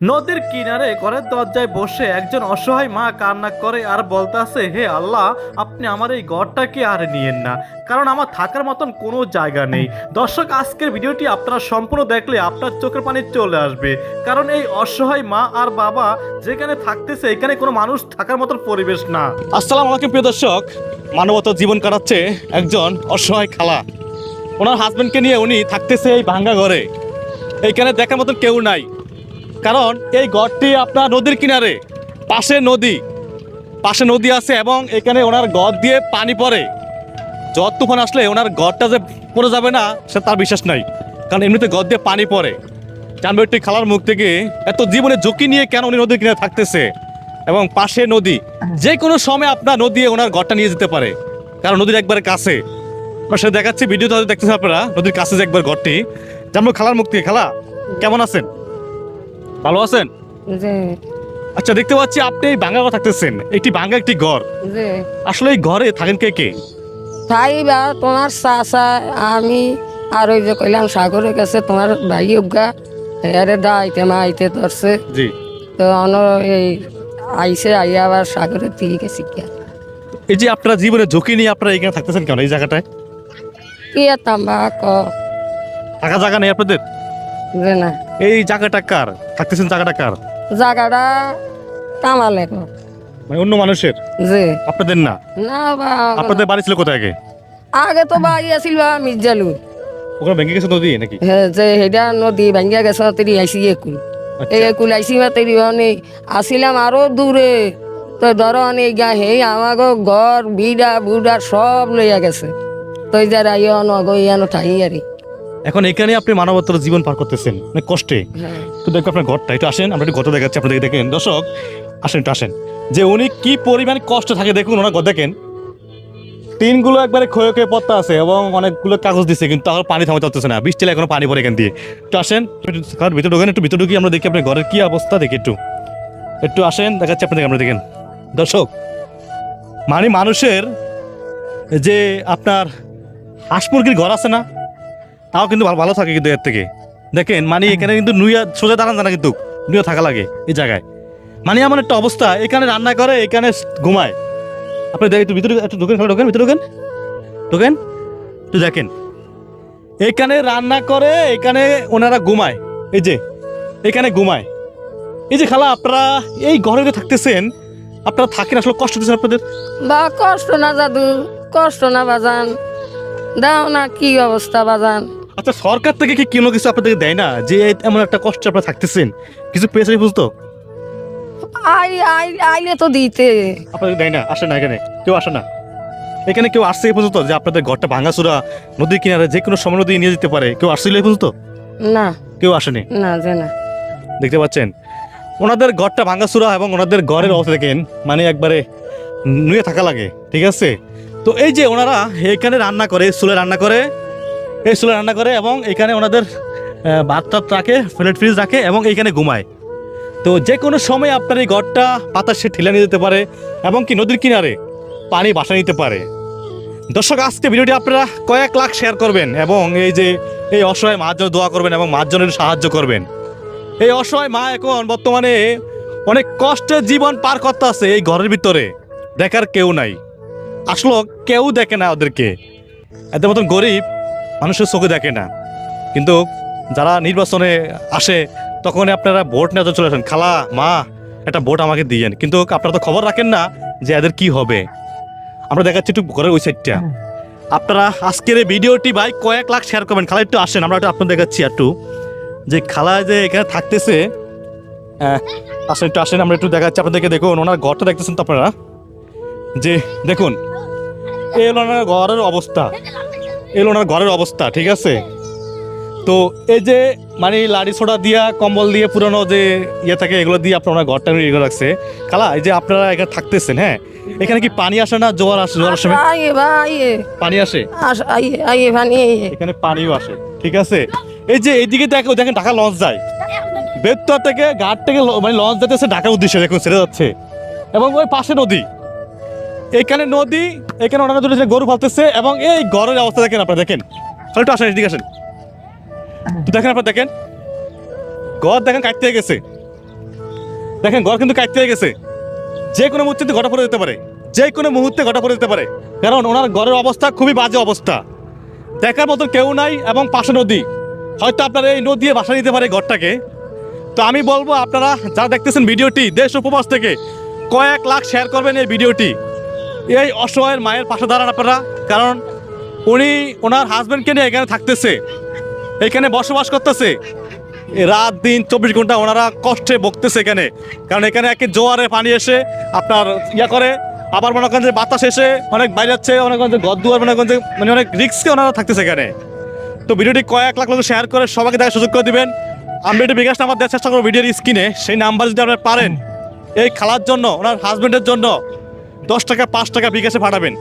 নদীর কিনারে ঘরের দরজায় বসে একজন অসহায় মা কান্না করে আর বলতাছে, হে আল্লাহ, আপনি আমার এই ঘরটাকে আর নিয়েন না। কারণ আমার থাকার মতন কোনো জায়গা নেই। দর্শক, আজকের ভিডিওটি আপনারা সম্পূর্ণ দেখলে আপনার চোখের পানি চলে আসবে। কারণ এই অসহায় মা আর বাবা যেখানে থাকতেছে, এখানে কোনো মানুষ থাকার মতন পরিবেশ না। আসসালাম আলাইকুম, প্রিয় দর্শক। মানবত জীবন কাটাচ্ছে একজন অসহায় খালা। ওনার হাজবেন্ডকে নিয়ে উনি থাকতেছে এই ভাঙ্গা ঘরে। এইখানে দেখার মতন কেউ নাই। কারণ এই ঘরটি আপনার নদীর কিনারে পাশে নদী। পাশে নদী আছে এবং এখানে ওনার ঘর দিয়ে পানি পড়ে। ঝড় তুফান আসলে ওনার গড়টা যে পড়ে যাবে না, সে তার বিশ্বাস নাই। কারণ এমনিতে ঘর দিয়ে পানি পড়ে। জানব একটি খালার মুখ থেকে, এত জীবনে ঝুঁকি নিয়ে কেন উনি নদীর কিনারে থাকতেছে? এবং পাশে নদী, যে কোনো সময় আপনার নদী ওনার ঘরটা নিয়ে যেতে পারে। কারণ নদীর একবারে কাছে। সাথে দেখাচ্ছি, ভিডিওতে হয়তো দেখতেছেন আপনারা, নদীর কাছে যে একবার ঘরটি জানব খালার মুখ থেকে, খালা, কেমন আছেন? ভালো আছেন? আচ্ছা দেখতে পাচ্ছি আপনি এই ঘর থাকতেছেন। একটি ভাঙ্গা একটি ঘর। আসলে এই ঘরে থাকেন কে কে? তাই বা তোমার চাচা আমি আর ওই যে কইলাম সাগরের কাছে তোমার ভাই উগা এরে দা আইতে মা আইতে ধরছে। জি। তো অন এই আইসে আইয়া আবার সাগরের দিকে গেছি গিয়া। এই যে আপনারা জীবনে ঝুঁকি নিয়ে আপনারা এখানে থাকতেছেন কেন এই জায়গাটায়? কি তাম্বা ক থাকা জায়গা নেই আপনাদের? না। এই জায়গাটা কার? থাকতেছেন জায়গাটা কার? জায়গাটা কামালে ক মানে অন্য মানুষের? যে আপনাদের না? না বা আপনাদের বাড়ি ছিল কোথায় আগে? আগে তো বাড়ি আছিল মির্জালু ওখানে ভেঙে গেছে নদী নাকি? হে যে হেডা নদী ভাঙ্গিয়া গেছে তেরি আইসি একুল। আচ্ছা। এই একুল আইসি বা তেরি অনেক আসিলাম আরও দূরে। তো ধরো অনেক গা হে আমাগো ঘর বিড়া বুড়া সব লইয়া গেছে। তো যারা ইয় নগ ইয়ানো ঠাই আরি। এখন এখানে আপনি মানবতার জীবন পার করতেছেন। অনেক কষ্টে। তো দেখো আপনার ঘরটা একটু আসেন আমরা একটু ঘরটা দেখাচ্ছি আপনাদেরকে দেখেন দর্শক আসেন একটু আসেন। যে উনি কি পরিমাণ কষ্ট থাকে দেখুন ওনার ঘর দেখেন। টিনগুলো একবারে ক্ষয়ে ক্ষয়ে পত্তা আছে এবং অনেকগুলো কাগজ দিচ্ছে কিন্তু তাহলে পানি থামাতে পারতেছে না। বৃষ্টি এখনও পানি পড়ে এখান দিয়ে। একটু আসেন ঘর ভিতরে ঢোকেন একটু ভিতরে ঢুকি আমরা দেখি আপনার ঘরের কি অবস্থা দেখি একটু। একটু আসেন দেখাচ্ছি আপনাদের আমরা দেখেন। দর্শক মানে মানুষের যে আপনার হাঁস মুরগির ঘর আছে না তাও কিন্তু ভালো থাকে কিন্তু এর থেকে। দেখেন মানে এখানে কিন্তু নুইয়া সোজা দাঁড়ান না কিন্তু। নুইয়া থাকা লাগে এই জায়গায়। মানে এমন একটা অবস্থা, এখানে রান্না করে, এখানে ঘুমায়। আপনি দেখেন ভিতরে, একটু ঢোকেন ঢোকেন, ভিতরে ঢোকেন। ঢোকেন, একটু দেখেন। এখানে রান্না করে, এখানে ওনারা ঘুমায়। এই যে, এখানে ঘুমায়। এই যে খালা, আপনারা এই ঘরে থাকতেছেন, আপনারা থাকেন, আসলে কষ্ট দিচ্ছেন আপনাদের? বা, কষ্ট না জাদু, কষ্ট না বাজান। দাও না কি অবস্থা বাজান? আচ্ছা সরকার থেকে কি কোনো কিছু আপনাদেরকে দেয় না? যে এমন একটা কষ্ট আপনারা থাকতেছেন? কিছু পেয়েছে বুঝতো? আই আই আইলে তো দিতে। আপনাদের দেয় না আসে না এখানে। কেউ আসে না। এখানে কেউ আসছে এই পর্যন্ত যে আপনাদের ঘরটা ভাঙাচুরা নদীর কিনারে যে কোনো সময় নদী নিয়ে যেতে পারে। কেউ আসছিল এই পর্যন্ত? না। কেউ আসেনি? না যে না। দেখতে পাচ্ছেন? ওনাদের ঘরটা ভাঙাচুরা এবং ওনাদের ঘরের অবস্থা দেখেন মানে একবারে নুয়ে থাকা লাগে ঠিক আছে? তো এই যে ওনারা এখানে রান্না করে চুলে রান্না করে, এই চুলে রান্না করে এবং এখানে ওনাদের ভাত টাত রাখে প্লেট ফ্রিজ রাখে এবং এইখানে ঘুমায়। তো যে কোনো সময় আপনার এই ঘরটা বাতাসে ঠেলে নিয়ে যেতে পারে এবং কি নদীর কিনারে পানি বাসা নিতে পারে। দর্শক, আজকে ভিডিওটি আপনারা কয়েক লাখ শেয়ার করবেন এবং এই যে, এই অসহায় মার জন্য দোয়া করবেন এবং মার জন্য সাহায্য করবেন। এই অসহায় মা এখন বর্তমানে অনেক কষ্টের জীবন পার করতে আছে এই ঘরের ভিতরে। দেখার কেউ নাই। আসলে কেউ দেখে না ওদেরকে। এত মতন গরিব মানুষের চোখে দেখে না। কিন্তু যারা নির্বাচনে আসে তখন আপনারা ভোট নিয়ে চলে আসেন। খালা মা একটা ভোট আমাকে দিয়েন। কিন্তু আপনারা তো খবর রাখেন না যে এদের কি হবে। আমরা দেখাচ্ছি একটু ঘরের ওই সাইডটা আপনারা আজকের এই ভিডিওটি ভাই কয়েক লাখ শেয়ার করবেন। খালা একটু আসেন আমরা একটু আপনার দেখাচ্ছি একটু। যে খালা যে এখানে থাকতেছে আসেন একটু আসেন আমরা একটু দেখাচ্ছি আপনাদেরকে। দেখুন ওনার ঘরটা দেখতেছেন তো আপনারা? যে দেখুন হলো ওনার ঘরের অবস্থা। হলো ওনার ঘরের অবস্থা ঠিক আছে? তো এই যে মানে লাড়ি ছোড়া দিয়া কম্বল দিয়ে পুরনো যে ইয়ে থাকে এগুলো দিয়ে আপনার ওনার ঘরটা ইয়ে করে রাখছে। খালা এই যে আপনারা এখানে থাকতেছেন হ্যাঁ? এখানে কি পানি আসে না জোয়ার আসে জোয়ার সময়? পানি আসে? এখানে পানিও আসে ঠিক আছে? এই যে এইদিকে দেখো দেখেন ঢাকা লঞ্চ যায়। বেতর থেকে ঘাট থেকে মানে লঞ্চ যেতেছে ঢাকার উদ্দেশ্যে দেখুন ছেড়ে যাচ্ছে। এবং ওই পাশে নদী। এখানে নদী, এখানে ওনারা দুটো গরু ফালতেছে এবং এই ঘরের অবস্থা দেখেন আপনারা, দেখেন। তাহলে একটু আসেন, এদিকে আসেন। তো দেখেন আপনারা, দেখেন। ঘর দেখেন কাটতে গেছে। দেখেন ঘর কিন্তু কাটতে হয়ে গেছে। যে কোনো মুহূর্তে ঘটা পড়ে যেতে পারে। যে কোনো মুহূর্তে ঘটা পড়ে যেতে পারে। কারণ ওনার ঘরের অবস্থা খুবই বাজে অবস্থা। দেখার মতন কেউ নাই এবং পাশে নদী। হয়তো আপনারা এই নদী বাসা দিতে পারে ঘরটাকে তো আমি বলব আপনারা যারা দেখতেছেন ভিডিওটি, দেশ উপবাস থেকে কয়েক লাখ শেয়ার করবেন এই ভিডিওটি। এই অসহায়ের মায়ের পাশে দাঁড়ান আপনারা, কারণ উনি ওনার হাজব্যান্ডকে নিয়ে এখানে থাকতেছে, এখানে বসবাস করতেছে। রাত দিন চব্বিশ ঘণ্টা ওনারা কষ্টে বকতেছে এখানে, কারণ এখানে একে জোয়ারে পানি এসে আপনার ইয়া করে, আবার মনে করেন যে বাতাস এসে অনেক বাইরে যাচ্ছে অনেক ঘর দুয়ার, মনে করেন যে মানে অনেক রিক্সকে ওনারা থাকতেছে এখানে। তো ভিডিওটি কয়েক লাখ লোক শেয়ার করে সবাইকে দেখার সুযোগ করে দিবেন। আমি একটু বিকাশ নাম্বার দেওয়ার চেষ্টা করব ভিডিওর স্ক্রিনে সেই নাম্বার যদি আপনারা পারেন, এই খেলার জন্য, ওনার হাজবেন্ডের জন্য দশ টাকা, পাঁচ টাকা বিকাশে পাঠাবেন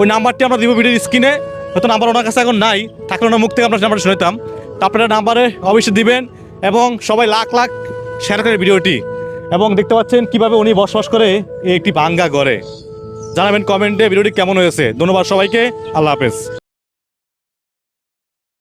ওই নাম্বারটি আমরা দিব ভিডিওর স্ক্রিনে। হয়তো নাম্বার ওনার কাছে এখন নাই, থাকলে ওনার মুখ থেকে আপনার নাম্বারটা শুনতাম তা আপনারা নাম্বারে অবশ্যই দিবেন এবং সবাই লাখ লাখ শেয়ার করে ভিডিওটি। এবং দেখতে পাচ্ছেন কীভাবে উনি বসবাস করে এই একটি ভাঙ্গা ঘরে। জানাবেন কমেন্টে ভিডিওটি কেমন হয়েছে। ধন্যবাদ সবাইকে। আল্লাহ হাফেজ।